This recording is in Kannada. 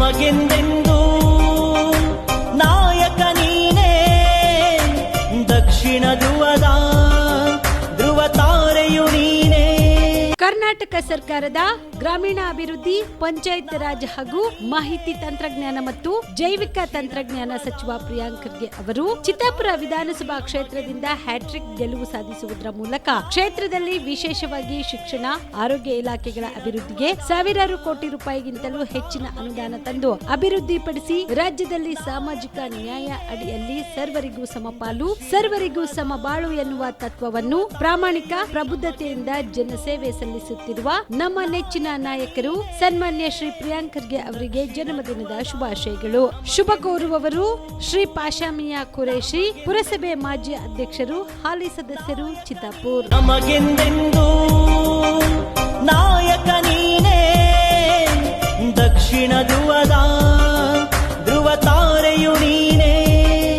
ನಮಗೆಂದೆಂದೂ? ನಾಯಕ ನೀನೇ ದಕ್ಷಿಣ ಧ್ರುವದ ಕರ್ನಾಟಕ ಸರ್ಕಾರದ ಗ್ರಾಮೀಣಾಭಿವೃದ್ಧಿ, ಪಂಚಾಯತ್ ರಾಜ್ ಹಾಗೂ ಮಾಹಿತಿ ತಂತ್ರಜ್ಞಾನ ಮತ್ತು ಜೈವಿಕ ತಂತ್ರಜ್ಞಾನ ಸಚಿವ ಪ್ರಿಯಾಂಕ್ ಖರ್ಗೆ ಅವರು ಚಿತ್ತಾಪುರ ವಿಧಾನಸಭಾ ಕ್ಷೇತ್ರದಿಂದ ಹ್ಯಾಟ್ರಿಕ್ ಗೆಲುವು ಸಾಧಿಸುವುದರ ಮೂಲಕ ಕ್ಷೇತ್ರದಲ್ಲಿ ವಿಶೇಷವಾಗಿ ಶಿಕ್ಷಣ, ಆರೋಗ್ಯ ಇಲಾಖೆಗಳ ಅಭಿವೃದ್ಧಿಗೆ ಸಾವಿರಾರು ಕೋಟಿ ರೂಪಾಯಿಗಿಂತಲೂ ಹೆಚ್ಚಿನ ಅನುದಾನ ತಂದು ಅಭಿವೃದ್ಧಿಪಡಿಸಿ ರಾಜ್ಯದಲ್ಲಿ ಸಾಮಾಜಿಕ ನ್ಯಾಯ ಅಡಿಯಲ್ಲಿ ಸರ್ವರಿಗೂ ಸಮಪಾಲು, ಸರ್ವರಿಗೂ ಸಮಬಾಳು ಎನ್ನುವ ತತ್ವವನ್ನು ಪ್ರಾಮಾಣಿಕ ಪ್ರಬುದ್ಧತೆಯಿಂದ ಜನಸೇವೆ ಸಲ್ಲಿಸುತ್ತಿರುವ ನಮ್ಮ ನೆಚ್ಚಿನ ನಾಯಕರು ಸನ್ಮಾನ್ಯ ಶ್ರೀ ಪ್ರಿಯಾಂಕರ್ಗೆ ಅವರಿಗೆ ಜನ್ಮದಿನದ ಶುಭಾಶಯಗಳು. ಶುಭ ಕೋರುವವರು ಶ್ರೀ ಪಾಶಾಮಿಯಾ ಕುರೇಶಿ ಪುರಸಭೆ ಮಾಜಿ ಅಧ್ಯಕ್ಷರು, ಹಾಲಿ ಸದಸ್ಯರು ಚಿತ್ತಾಪುರ್. ನಾಯಕ ನೀನೇ ದಕ್ಷಿಣ ಧ್ರುವದ